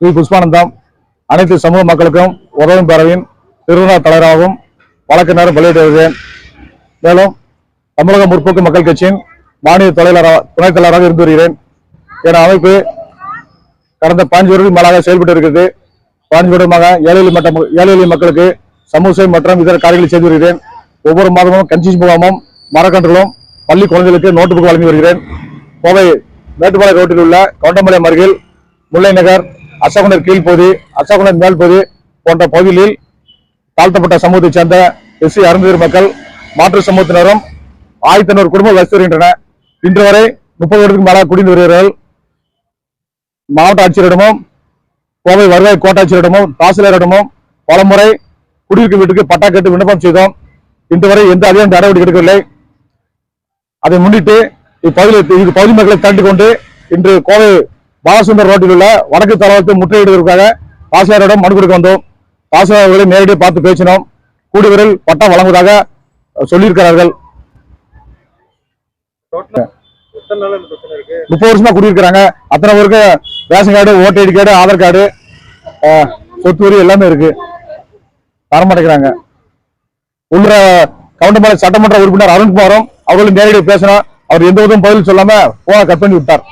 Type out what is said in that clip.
We. Pushpanandam அனைத்து சமூக மக்களுக்கும் உதவும் பேரவையின் திருவிழா தலைவராகவும் வழக்கறிஞரும் வெளியிட்டு வருகிறேன் மேலும் தமிழக முற்போக்கு மக்கள் கட்சியின் மாநில தலைவராக துணைத் தலைவராக இருந்து வருகிறேன் என அமைப்பு கடந்த பாஞ்சு வருடம் மேலாக செயல்பட்டு இருக்கிறது பாஞ்சு வருடமாக ஏழை மட்டம் மட்ட ஏழை எளிய மக்களுக்கு சமூக சேவை மற்றும் இதர காரியங்களை செய்து வருகிறேன் ஒவ்வொரு மாதமும் கஞ்சி முகாமும் மரக்கன்றுகளும் பள்ளி குழந்தைகளுக்கு நோட்டு புக் வழங்கி வருகிறேன். கோவை மேட்டுப்பாளைய ரோட்டில் உள்ள கவுண்டம்பாளையம் அருகில் முல்லை நகர் அசகுனர் கீழ்ப்பகுதி அசகுனர் மேல்பகுதி போன்ற பகுதிகளில் தாழ்த்தப்பட்ட சமூகத்தைச் சேர்ந்த எஸ்சி அருந்ததிர் மக்கள் மாற்று சமூகத்தினரும் ஆயிரத்தி ஐநூறு குடும்பம் வசித்து வருகின்றன. இன்று வரை முப்பது வருடத்துக்கு மேலாக குடிந்து வருகிறார்கள். மாவட்ட ஆட்சியரிடமும் கோவை வருவாய் கோட்டாட்சியரிடமும் தாசிலரிடமும் பலமுறை குடியிருக்கும் வீட்டுக்கு பட்டா கேட்டு விண்ணப்பம் செய்தோம். இன்று வரை எந்த அதிகாரம் நடவடிக்கை எடுக்கவில்லை. அதை முன்னிட்டு இப்பகுதியில் இது பகுதி மக்களை தாண்டி கொண்டு இன்று கோவை பாலசுந்தர் ரோட்டில் உள்ள வடக்கு தளத்தை முற்றுகையிடுவதற்காக தாசில்தாரிடம் மனு கொடுக்க வந்தோம். தாசில்தார் அவர்களை நேரடியாக பார்த்து பேசினோம். கூடிய விரைவில் பட்டா வழங்குவதாக சொல்லியிருக்கிறார்கள். முப்பது வருஷமா குடியிருக்கிறாங்க. அத்தனை பேருக்கு ரேஷன் கார்டு ஓட்டு ஐடி கார்டு ஆதார் கார்டு சொத்து வரி எல்லாமே இருக்கு. தரமாட்டேங்கிறாங்க. உள்ள கவுண்டமலை சட்டமன்ற உறுப்பினர் அருண்குமாரும் அவர்களும் நேரடியாக பேசினோம் அவர் எந்த விதமும் பதில் சொல்லாம போன கட் பண்ணி விட்டார்.